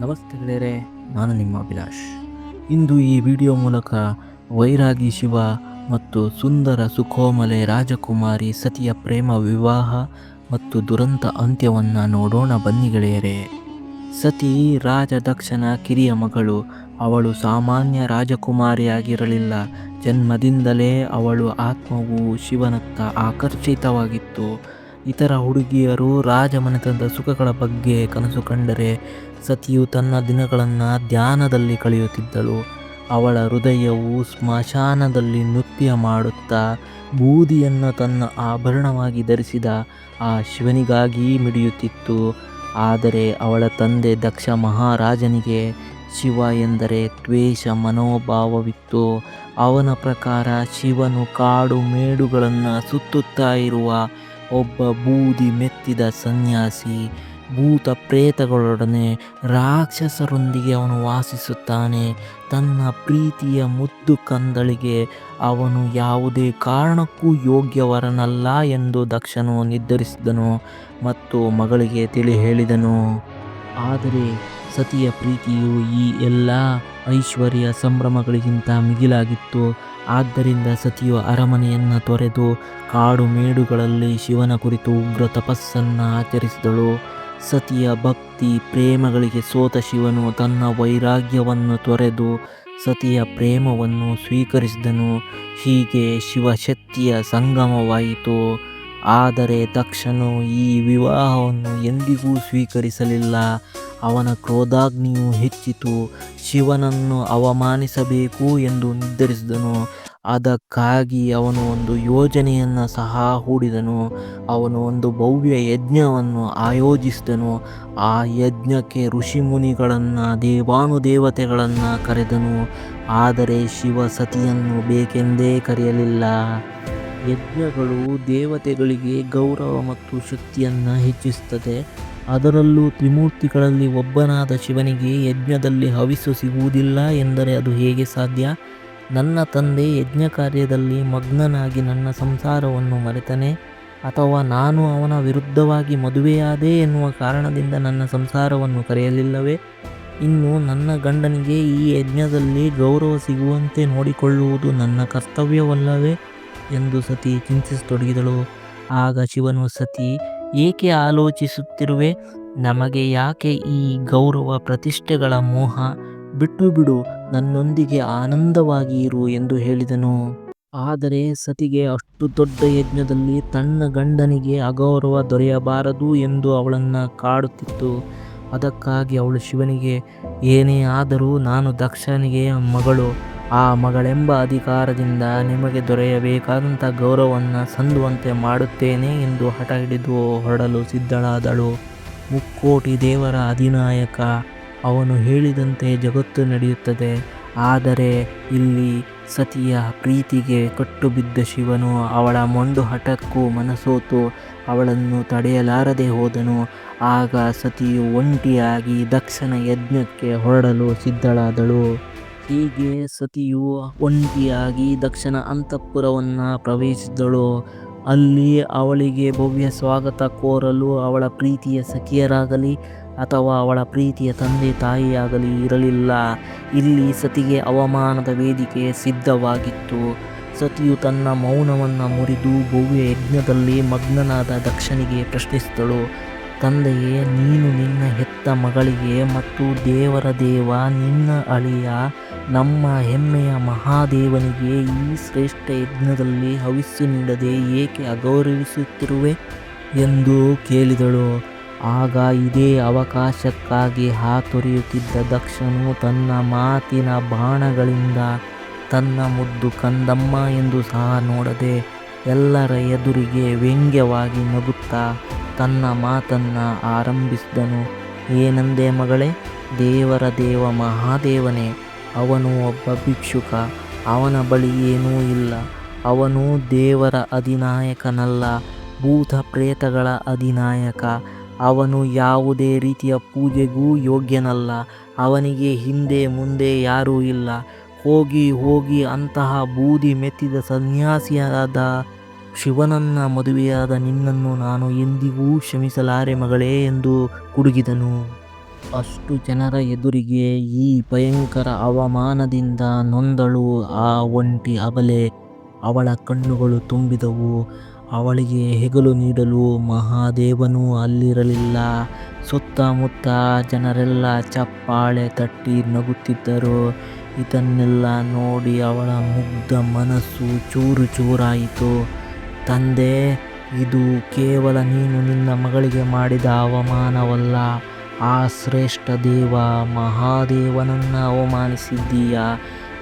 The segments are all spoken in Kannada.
ನಮಸ್ತೆ ಗೆಳೆಯರೆ, ನಾನು ನಿಮ್ಮ ಅಭಿಲಾಷ್. ಇಂದು ಈ ವಿಡಿಯೋ ಮೂಲಕ ವೈರಾಗಿ ಶಿವ ಮತ್ತು ಸುಂದರ ಸುಖೋಮಲೆ ರಾಜಕುಮಾರಿ ಸತಿಯ ಪ್ರೇಮ ವಿವಾಹ ಮತ್ತು ದುರಂತ ಅಂತ್ಯವನ್ನು ನೋಡೋಣ ಬನ್ನಿ ಗೆಳೆಯರೆ. ಸತಿ ರಾಜ ದಕ್ಷನ ಕಿರಿಯ ಮಗಳು, ಅವಳು ಸಾಮಾನ್ಯ ರಾಜಕುಮಾರಿಯಾಗಿರಲಿಲ್ಲ. ಜನ್ಮದಿಂದಲೇ ಅವಳು ಆತ್ಮವು ಶಿವನತ್ತ ಆಕರ್ಷಿತವಾಗಿತ್ತು. ಇತರ ಹುಡುಗಿಯರು ರಾಜಮನೆತನದ ಸುಖಗಳ ಬಗ್ಗೆ ಕನಸು ಕಂಡರೆ ಸತಿಯು ತನ್ನ ದಿನಗಳನ್ನು ಧ್ಯಾನದಲ್ಲಿ ಕಳೆಯುತ್ತಿದ್ದಳು. ಅವಳ ಹೃದಯವು ಸ್ಮಶಾನದಲ್ಲಿ ನೃತ್ಯ ಮಾಡುತ್ತಾ ಬೂದಿಯನ್ನು ತನ್ನ ಆಭರಣವಾಗಿ ಧರಿಸಿದ ಆ ಶಿವನಿಗಾಗಿ ಮಿಡಿಯುತ್ತಿತ್ತು. ಆದರೆ ಅವಳ ತಂದೆ ದಕ್ಷ ಮಹಾರಾಜನಿಗೆ, ಶಿವ ಎಂದರೆ ದ್ವೇಷ ಮನೋಭಾವವಿತ್ತು. ಅವನ ಪ್ರಕಾರ ಶಿವನು ಕಾಡು ಮೇಡುಗಳನ್ನು ಸುತ್ತುತ್ತಾ ಇರುವ ಒಬ್ಬ ಬೂದಿ ಮೆತ್ತಿದ ಸನ್ಯಾಸಿ. ಭೂತ ಪ್ರೇತಗಳೊಡನೆ ರಾಕ್ಷಸರೊಂದಿಗೆ ಅವನು ವಾಸಿಸುತ್ತಾನೆ. ತನ್ನ ಪ್ರೀತಿಯ ಮುದ್ದು ಕಂದಳಿಗೆ ಅವನು ಯಾವುದೇ ಕಾರಣಕ್ಕೂ ಯೋಗ್ಯವರನಲ್ಲ ಎಂದು ದಕ್ಷನು ನಿರ್ಧರಿಸಿದನು ಮತ್ತು ಮಗಳಿಗೆ ತಿಳಿ ಹೇಳಿದನು. ಆದರೆ ಸತಿಯ ಪ್ರೀತಿಯು ಈ ಎಲ್ಲ ಐಶ್ವರ್ಯ ಸಂಭ್ರಮಗಳಿಗಿಂತ ಮಿಗಿಲಾಗಿತ್ತು. ಆದ್ದರಿಂದ ಸತಿಯು ಅರಮನೆಯನ್ನು ತೊರೆದು ಕಾಡು ಮೇಡುಗಳಲ್ಲಿ ಶಿವನ ಕುರಿತು ಉಗ್ರ ತಪಸ್ಸನ್ನು ಆಚರಿಸಿದಳು. ಸತಿಯ ಭಕ್ತಿ ಪ್ರೇಮಗಳಿಗೆ ಸೋತ ಶಿವನು ತನ್ನ ವೈರಾಗ್ಯವನ್ನು ತೊರೆದು ಸತಿಯ ಪ್ರೇಮವನ್ನು ಸ್ವೀಕರಿಸಿದನು. ಹೀಗೆ ಶಿವಶಕ್ತಿಯ ಸಂಗಮವಾಯಿತು. ಆದರೆ ದಕ್ಷನು ಈ ವಿವಾಹವನ್ನು ಎಂದಿಗೂ ಸ್ವೀಕರಿಸಲಿಲ್ಲ. ಅವನ ಕ್ರೋಧಾಗ್ನಿಯು ಹೆಚ್ಚಿತು. ಶಿವನನ್ನು ಅವಮಾನಿಸಬೇಕು ಎಂದು ನಿರ್ಧರಿಸಿದನು. ಅದಕ್ಕಾಗಿ ಅವನು ಒಂದು ಯೋಜನೆಯನ್ನು ಸಹ ಹೂಡಿದನು. ಅವನು ಒಂದು ಭವ್ಯ ಯಜ್ಞವನ್ನು ಆಯೋಜಿಸಿದನು. ಆ ಯಜ್ಞಕ್ಕೆ ಋಷಿಮುನಿಗಳನ್ನು, ದೇವಾನುದೇವತೆಗಳನ್ನು ಕರೆದನು. ಆದರೆ ಶಿವ ಸತಿಯನ್ನು ಬೇಕೆಂದೇ ಕರೆಯಲಿಲ್ಲ. ಯಜ್ಞಗಳು ದೇವತೆಗಳಿಗೆ ಗೌರವ ಮತ್ತು ಶಕ್ತಿಯನ್ನು ಹೆಚ್ಚಿಸುತ್ತದೆ. ಅದರಲ್ಲೂ ತ್ರಿಮೂರ್ತಿಗಳಲ್ಲಿ ಒಬ್ಬನಾದ ಶಿವನಿಗೆ ಯಜ್ಞದಲ್ಲಿ ಹವಿಸು ಸಿಗುವುದಿಲ್ಲ ಎಂದರೆ ಅದು ಹೇಗೆ ಸಾಧ್ಯ? ನನ್ನ ತಂದೆ ಯಜ್ಞ ಕಾರ್ಯದಲ್ಲಿ ಮಗ್ನನಾಗಿ ನನ್ನ ಸಂಸಾರವನ್ನು ಮರೆತನೆ, ಅಥವಾ ನಾನು ಅವನ ವಿರುದ್ಧವಾಗಿ ಮದುವೆಯಾದೆ ಎನ್ನುವ ಕಾರಣದಿಂದ ನನ್ನ ಸಂಸಾರವನ್ನು ಕರೆಯಲಿಲ್ಲವೇ? ಇನ್ನು ನನ್ನ ಗಂಡನಿಗೆ ಈ ಯಜ್ಞದಲ್ಲಿ ಗೌರವ ಸಿಗುವಂತೆ ನೋಡಿಕೊಳ್ಳುವುದು ನನ್ನ ಕರ್ತವ್ಯವಲ್ಲವೇ? ಎಂದು ಸತಿ ಚಿಂತಿಸತೊಡಗಿದಳು. ಆಗ ಶಿವನು, ಸತಿ, ಏಕೆ ಆಲೋಚಿಸುತ್ತಿರುವೆ? ನಮಗೆ ಯಾಕೆ ಈ ಗೌರವ ಪ್ರತಿಷ್ಠೆಗಳ ಮೋಹ? ಬಿಟ್ಟು ಬಿಡು, ನನ್ನೊಂದಿಗೆ ಆನಂದವಾಗಿ ಇರು ಎಂದು ಹೇಳಿದನು. ಆದರೆ ಸತಿಗೆ ಅಷ್ಟು ದೊಡ್ಡ ಯಜ್ಞದಲ್ಲಿ ತನ್ನ ಗಂಡನಿಗೆ ಅಗೌರವ ದೊರೆಯಬಾರದು ಎಂದು ಅವಳನ್ನು ಕಾಡುತ್ತಿತ್ತು. ಅದಕ್ಕಾಗಿ ಅವಳು ಶಿವನಿಗೆ, ಏನೇ ಆದರೂ ನಾನು ದಕ್ಷನಿಗೆ ಮಗಳು, ಆ ಮಗಳೆಂಬ ಅಧಿಕಾರದಿಂದ ನಿಮಗೆ ದೊರೆಯಬೇಕಾದಂಥ ಗೌರವವನ್ನು ಸಂದುವಂತೆ ಮಾಡುತ್ತೇನೆ ಎಂದು ಹಠ ಹಿಡಿದು ಹೊರಡಲು ಸಿದ್ಧಳಾದಳು. ಮುಕ್ಕೋಟಿ ದೇವರ ಅಧಿನಾಯಕ ಅವನು ಹೇಳಿದಂತೆ ಜಗತ್ತು ನಡೆಯುತ್ತದೆ. ಆದರೆ ಇಲ್ಲಿ ಸತಿಯ ಪ್ರೀತಿಗೆ ಕಟ್ಟುಬಿದ್ದ ಶಿವನು ಅವಳ ಮೊಂಡು ಹಠಕ್ಕೂ ಮನಸೋತು ಅವಳನ್ನು ತಡೆಯಲಾರದೆ ಹೋದನು. ಆಗ ಸತಿಯು ಒಂಟಿಯಾಗಿ ದಕ್ಷನ ಯಜ್ಞಕ್ಕೆ ಹೊರಡಲು ಸಿದ್ಧಳಾದಳು. ಹೀಗೆ ಸತಿಯು ಒಂಟಿಯಾಗಿ ದಕ್ಷನ ಅಂತಃಪುರವನ್ನು ಪ್ರವೇಶಿಸಿದಳು. ಅಲ್ಲಿ ಅವಳಿಗೆ ಭವ್ಯ ಸ್ವಾಗತ ಕೋರಲು ಅವಳ ಪ್ರೀತಿಯ ಸಖಿಯರಾಗಲಿ ಅಥವಾ ಅವಳ ಪ್ರೀತಿಯ ತಂದೆ ತಾಯಿಯಾಗಲಿ ಇರಲಿಲ್ಲ. ಇಲ್ಲಿ ಸತಿಗೆ ಅವಮಾನದ ವೇದಿಕೆ ಸಿದ್ಧವಾಗಿತ್ತು. ಸತಿಯು ತನ್ನ ಮೌನವನ್ನು ಮುರಿದು ಭವ್ಯ ಯಜ್ಞದಲ್ಲಿ ಮಗ್ನನಾದ ದಕ್ಷನಿಗೆ ಪ್ರಶ್ನಿಸಿದಳು. ತಂದೆಯೇ, ನೀನು ನಿನ್ನ ಹೆತ್ತ ಮಗಳಿಗೆ ಮತ್ತು ದೇವರ ದೇವ ನಿನ್ನ ಅಳಿಯ ನಮ್ಮ ಹೆಮ್ಮೆಯ ಮಹಾದೇವನಿಗೆ ಈ ಶ್ರೇಷ್ಠ ಯಜ್ಞದಲ್ಲಿ ಹವಿಸ್ಸು ನೀಡದೆ ಏಕೆ ಅಗೌರವಿಸುತ್ತಿರುವೆ? ಎಂದು ಕೇಳಿದಳು. ಆಗ ಇದೇ ಅವಕಾಶಕ್ಕಾಗಿ ಹಾತೊರೆಯುತ್ತಿದ್ದ ದಕ್ಷನು ತನ್ನ ಮಾತಿನ ಬಾಣಗಳಿಂದ ತನ್ನ ಮುದ್ದು ಕಂದಮ್ಮ ಎಂದು ಸಹ ನೋಡದೆ ಎಲ್ಲರ ಎದುರಿಗೆ ವ್ಯಂಗ್ಯವಾಗಿ ನಗುತ್ತಾ ತನ್ನ ಮಾತನ್ನು ಆರಂಭಿಸಿದನು. ಏನಂದೆ ಮಗಳೇ, ದೇವರ ದೇವ ಮಹಾದೇವನೇ, ಅವನು ಒಬ್ಬ ಭಿಕ್ಷುಕ, ಅವನ ಬಳಿ ಏನೂ ಇಲ್ಲ. ಅವನು ದೇವರ ಅಧಿನಾಯಕನಲ್ಲ ಭೂತ ಪ್ರೇತಗಳ ಅಧಿನಾಯಕ ಅವನು ಯಾವುದೇ ರೀತಿಯ ಪೂಜೆಗೂ ಯೋಗ್ಯನಲ್ಲ, ಅವನಿಗೆ ಹಿಂದೆ ಮುಂದೆ ಯಾರೂ ಇಲ್ಲ. ಹೋಗಿ ಹೋಗಿ ಅಂತಹ ಬೂದಿ ಮೆತ್ತಿದ ಸನ್ಯಾಸಿಯಾದ ಶಿವನನ್ನ ಮದುವೆಯಾದ ನಿನ್ನನ್ನು ನಾನು ಎಂದಿಗೂ ಕ್ಷಮಿಸಲಾರೆ ಮಗಳೇ ಎಂದು ಕುಡುಗಿದನು. ಅಷ್ಟು ಜನರ ಎದುರಿಗೆ ಈ ಭಯಂಕರ ಅವಮಾನದಿಂದ ನೊಂದಳು ಆ ಒಂಟಿ ಅಬಲೆ ಅವಳ ಕಣ್ಣುಗಳು ತುಂಬಿದವು. ಅವಳಿಗೆ ಹೆಗಲು ನೀಡಲು ಮಹಾದೇವನು ಅಲ್ಲಿರಲಿಲ್ಲ. ಸುತ್ತಮುತ್ತ ಜನರೆಲ್ಲ ಚಪ್ಪಾಳೆ ತಟ್ಟಿ ನಗುತ್ತಿದ್ದರು. ಇದನ್ನೆಲ್ಲ ನೋಡಿ ಅವಳ ಮುಗ್ಧ ಮನಸ್ಸು ಚೂರು ಚೂರಾಯಿತು. ತಂದೆ, ಇದು ಕೇವಲ ನೀನು ನಿನ್ನ ಮಗಳಿಗೆ ಮಾಡಿದ ಅವಮಾನವಲ್ಲ. ಆ ಶ್ರೇಷ್ಠ ದೇವ ಮಹಾದೇವನನ್ನು ಅವಮಾನಿಸಿದ್ದೀಯ?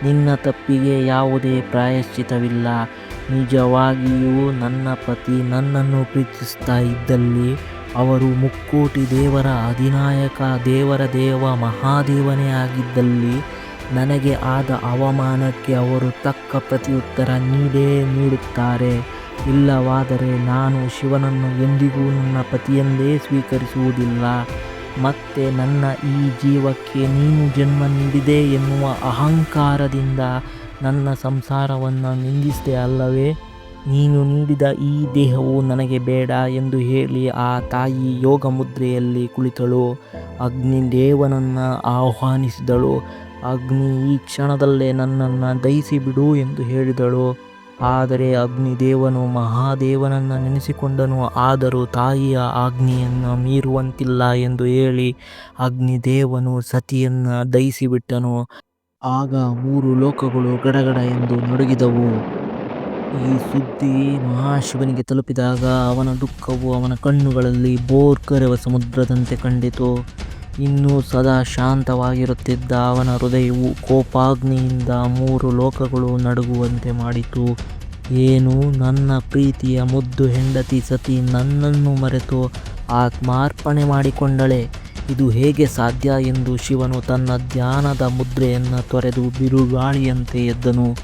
ನಿನ್ನ ತಪ್ಪಿಗೆ ಯಾವುದೇ ಪ್ರಾಯಶ್ಚಿತವಿಲ್ಲ. ನಿಜವಾಗಿಯೂ ನನ್ನ ಪತಿ ನನ್ನನ್ನು ಪ್ರೀತಿಸ್ತಾ ಇದ್ದಲ್ಲಿ ಅವರು ಮುಕ್ಕೋಟಿ ದೇವರ ಅಧಿನಾಯಕ, ದೇವರ ದೇವ, ಮಹಾದೇವನೇ ಆಗಿದ್ದಲ್ಲಿ ನನಗೆ ಆದ ಅವಮಾನಕ್ಕೆ ಅವರು ತಕ್ಕ ಪ್ರತಿಯುತ್ತರ ನೀಡೇ ನೀಡುತ್ತಾರೆ. ಇಲ್ಲವಾದರೆ ನಾನು ಶಿವನನ್ನು ಎಂದಿಗೂ ನನ್ನ ಪತಿಯೆಂದೇ ಸ್ವೀಕರಿಸುವುದಿಲ್ಲ. ಮತ್ತೆ ನನ್ನ ಈ ಜೀವಕ್ಕೆ ನೀನು ಜನ್ಮ ನೀಡಿದೆ ಎನ್ನುವ ಅಹಂಕಾರದಿಂದ ನನ್ನ ಸಂಸಾರವನ್ನು ನಿಂದಿಸಿದೆ ಅಲ್ಲವೇ? ನೀನು ನೀಡಿದ ಈ ದೇಹವು ನನಗೆ ಬೇಡ ಎಂದು ಹೇಳಿ ಆ ತಾಯಿ ಯೋಗ ಮುದ್ರೆಯಲ್ಲಿ ಕುಳಿತಳು ಅಗ್ನಿದೇವನನ್ನು ಆಹ್ವಾನಿಸಿದಳು. ಅಗ್ನಿ ಈ ಕ್ಷಣದಲ್ಲೇ ನನ್ನನ್ನು ದಯಿಸಿ ಬಿಡು ಎಂದು ಹೇಳಿದಳು. ಆದರೆ ಅಗ್ನಿದೇವನು ಮಹಾದೇವನನ್ನು ನೆನೆಸಿಕೊಂಡನು. ಆದರೂ ತಾಯಿಯ ಆಜ್ಞೆಯನ್ನು ಮೀರುವಂತಿಲ್ಲ ಎಂದು ಹೇಳಿ ಅಗ್ನಿದೇವನು ಸತಿಯನ್ನು ದಹಿಸಿಬಿಟ್ಟನು. ಆಗ ಮೂರು ಲೋಕಗಳು ಗಡಗಡ ಎಂದು ನಡುಗಿದವು. ಈ ಸುದ್ದಿ ಮಹಾಶಿವನಿಗೆ ತಲುಪಿದಾಗ ಅವನ ದುಃಖವು ಅವನ ಕಣ್ಣುಗಳಲ್ಲಿ ಬೋರ್ಕರೆವ ಸಮುದ್ರದಂತೆ ಕಂಡಿತು. ಇನ್ನೂ ಸದಾ ಶಾಂತವಾಗಿರುತ್ತಿದ್ದ ಅವನ ಹೃದಯವು ಕೋಪಾಗ್ನಿಯಿಂದ ಮೂರು ಲೋಕಗಳು ನಡುಗುವಂತೆ ಮಾಡಿತು. ಏನು ನನ್ನ ಪ್ರೀತಿಯ ಮುದ್ದು ಹೆಂಡತಿ ಸತಿ ನನ್ನನ್ನು ಮರೆತು ಆತ್ಮಾರ್ಪಣೆ ಮಾಡಿಕೊಂಡಳೆ. ಇದು ಹೇಗೆ ಸಾಧ್ಯ ಎಂದು ಶಿವನು ತನ್ನ ಧ್ಯಾನದ ಮುದ್ರೆಯನ್ನು ತೊರೆದು ಬಿರುಗಾಳಿಯಂತೆ ಎದ್ದನು.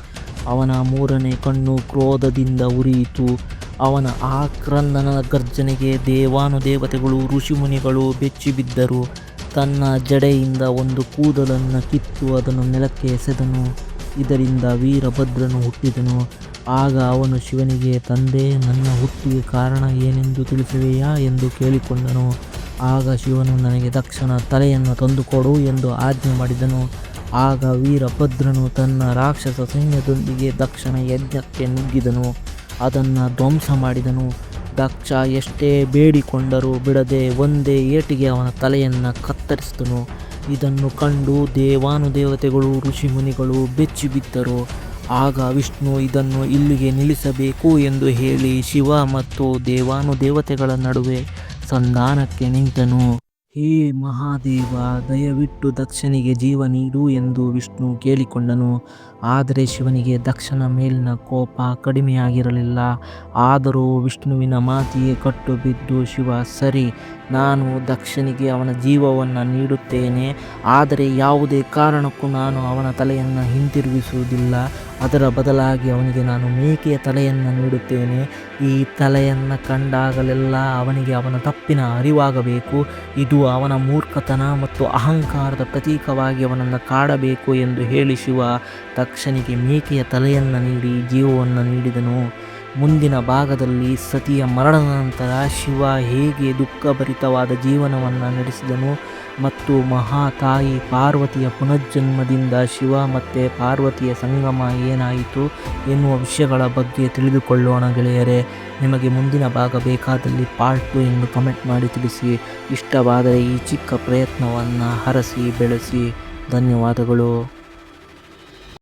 ಅವನ ಮೂರನೇ ಕಣ್ಣು ಕ್ರೋಧದಿಂದ ಉರಿಯಿತು. ಅವನ ಆಕ್ರಂದನ ಗರ್ಜನೆಗೆ ದೇವಾನುದೇವತೆಗಳು, ಋಷಿಮುನಿಗಳು ಬೆಚ್ಚಿಬಿದ್ದರು ತನ್ನ ಜಡೆಯಿಂದ ಒಂದು ಕೂದಲನ್ನು ಕಿತ್ತು ಅದನ್ನು ನೆಲಕ್ಕೆ ಎಸೆದನು. ಇದರಿಂದ ವೀರಭದ್ರನು ಹುಟ್ಟಿದನು. ಆಗ ಅವನು ಶಿವನಿಗೆ, ತಂದೆ, ನನ್ನ ಹುಟ್ಟಿಗೆ ಕಾರಣ ಏನೆಂದು ತಿಳಿಸುವೆಯಾ? ಎಂದು ಕೇಳಿಕೊಂಡನು. ಆಗ ಶಿವನು ನನಗೆ ದಕ್ಷನ ತಲೆಯನ್ನು ತಂದುಕೊಡು ಎಂದು ಆಜ್ಞೆ ಮಾಡಿದನು. ಆಗ ವೀರಭದ್ರನು ತನ್ನ ರಾಕ್ಷಸ ಸೈನ್ಯದೊಂದಿಗೆ ದಕ್ಷನ ಯಜ್ಞಕ್ಕೆ ನುಗ್ಗಿದನು. ಅದನ್ನು ಧ್ವಂಸ ಮಾಡಿದನು. ದಕ್ಷ ಎಷ್ಟೇ ಬೇಡಿಕೊಂಡರೂ ಬಿಡದೆ ಒಂದೇ ಏಟಿಗೆ ಅವನ ತಲೆಯನ್ನು ಕತ್ತರಿಸಿದನು. ಇದನ್ನು ಕಂಡು ದೇವಾನುದೇವತೆಗಳು, ಋಷಿಮುನಿಗಳು ಬೆಚ್ಚಿಬಿದ್ದರು. ಆಗ ವಿಷ್ಣು ಇದನ್ನು ಇಲ್ಲಿಗೆ ನಿಲ್ಲಿಸಬೇಕು ಎಂದು ಹೇಳಿ ಶಿವ ಮತ್ತು ದೇವಾನುದೇವತೆಗಳ ನಡುವೆ ಸಂಧಾನಕ್ಕೆ ನಿಂತನು. ಹೇ ಮಹಾದೇವ, ದಯವಿಟ್ಟು ದಕ್ಷನಿಗೆ ಜೀವ ನೀಡು ಎಂದು ವಿಷ್ಣು ಕೇಳಿಕೊಂಡನು. ಆದರೆ ಶಿವನಿಗೆ ದಕ್ಷನ ಮೇಲಿನ ಕೋಪ ಕಡಿಮೆಯಾಗಿರಲಿಲ್ಲ. ಆದರೂ ವಿಷ್ಣುವಿನ ಮಾತಿಗೆ ಕಟ್ಟು ಬಿದ್ದು ಶಿವ, ಸರಿ, ನಾನು ದಕ್ಷನಿಗೆ ಅವನ ಜೀವವನ್ನು ನೀಡುತ್ತೇನೆ. ಆದರೆ ಯಾವುದೇ ಕಾರಣಕ್ಕೂ ನಾನು ಅವನ ತಲೆಯನ್ನು ಹಿಂತಿರುಗಿಸುವುದಿಲ್ಲ. ಅದರ ಬದಲಾಗಿ ಅವನಿಗೆ ನಾನು ಮೇಕೆಯ ತಲೆಯನ್ನು ನೀಡುತ್ತೇನೆ. ಈ ತಲೆಯನ್ನು ಕಂಡಾಗಲೆಲ್ಲ ಅವನಿಗೆ ಅವನ ತಪ್ಪಿನ ಅರಿವಾಗಬೇಕು. ಇದು ಅವನ ಮೂರ್ಖತನ ಮತ್ತು ಅಹಂಕಾರದ ಪ್ರತೀಕವಾಗಿ ಅವನನ್ನು ಕಾಡಬೇಕು ಎಂದು ಹೇಳಿ ಶಿವ ತಕ್ಷಣಿಗೆ ಮೇಕೆಯ ತಲೆಯನ್ನು ನೀಡಿ, ಜೀವವನ್ನು ನೀಡಿದನು. ಮುಂದಿನ ಭಾಗದಲ್ಲಿ ಸತಿಯ ಮರಣದ ನಂತರ ಶಿವ ಹೇಗೆ ದುಃಖಭರಿತವಾದ ಜೀವನವನ್ನು ನಡೆಸಿದನು ಮತ್ತು ಮಹಾತಾಯಿ ಪಾರ್ವತಿಯ ಪುನರ್ಜನ್ಮದಿಂದ ಶಿವ ಮತ್ತು ಪಾರ್ವತಿಯ ಸಂಗಮ ಏನಾಯಿತು ಎನ್ನುವ ವಿಷಯಗಳ ಬಗ್ಗೆ ತಿಳಿದುಕೊಳ್ಳೋಣ ಗೆಳೆಯರೆ. ನಿಮಗೆ ಮುಂದಿನ ಭಾಗ ಬೇಕಾದಲ್ಲಿ ಪಾರ್ಟ್ ಟು ಎಂದು ಕಮೆಂಟ್ ಮಾಡಿ ತಿಳಿಸಿ. ಇಷ್ಟವಾದರೆ ಈ ಚಿಕ್ಕ ಪ್ರಯತ್ನವನ್ನು ಹರಸಿ ಬೆಳೆಸಿ. ಧನ್ಯವಾದಗಳು.